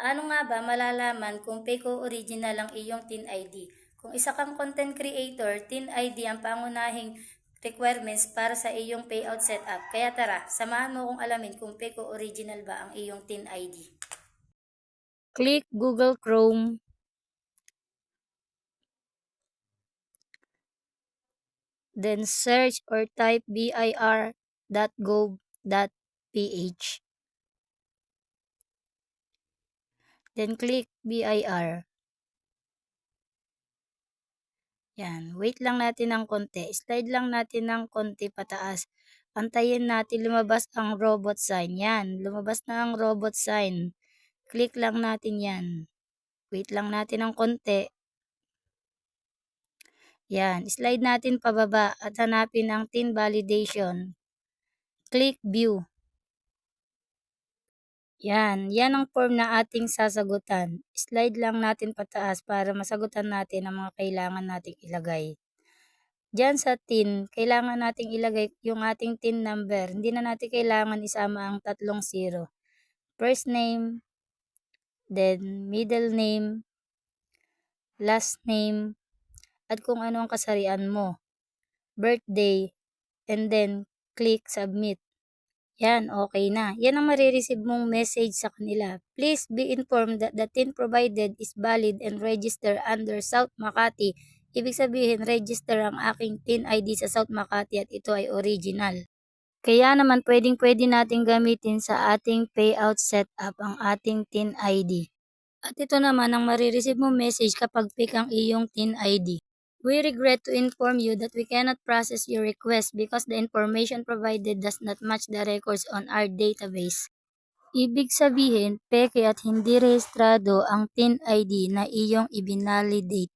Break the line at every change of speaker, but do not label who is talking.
Paano nga ba malalaman kung fake o original ang iyong TIN ID? Kung isa kang content creator, TIN ID ang pangunahing requirements para sa iyong payout setup. Kaya tara, samahan mo kung alamin kung fake o original ba ang iyong TIN ID. Click Google Chrome. Then search or type bir.gov.ph. Then click BIR. Yan. Wait lang natin ng konti. Slide lang natin ng konti pataas. Antayin natin lumabas ang robot sign. Yan. Lumabas na ang robot sign. Click lang natin yan. Wait lang natin ng konti. Yan. Slide natin pababa at hanapin ang TIN validation. Click view. Yan, yan ang form na ating sasagutan. Slide lang natin pataas para masagutan natin ang mga kailangan nating ilagay. Diyan sa TIN, kailangan nating ilagay yung ating TIN number. Hindi na natin kailangan isama ang tatlong zero. First name, then middle name, last name, at kung ano ang kasarian mo. Birthday, and then click submit. Yan, okay na. Yan ang marireceive mong message sa kanila. Please be informed that the TIN provided is valid and registered under South Makati. Ibig sabihin, register ang aking TIN ID sa South Makati at ito ay original. Kaya naman pwedeng pwede nating gamitin sa ating payout setup ang ating TIN ID. At ito naman ang marireceive mong message kapag fake ang iyong TIN ID. We regret to inform you that we cannot process your request because the information provided does not match the records on our database. Ibig sabihin, peke at hindi rehistrado ang TIN ID na iyong ibinalidate.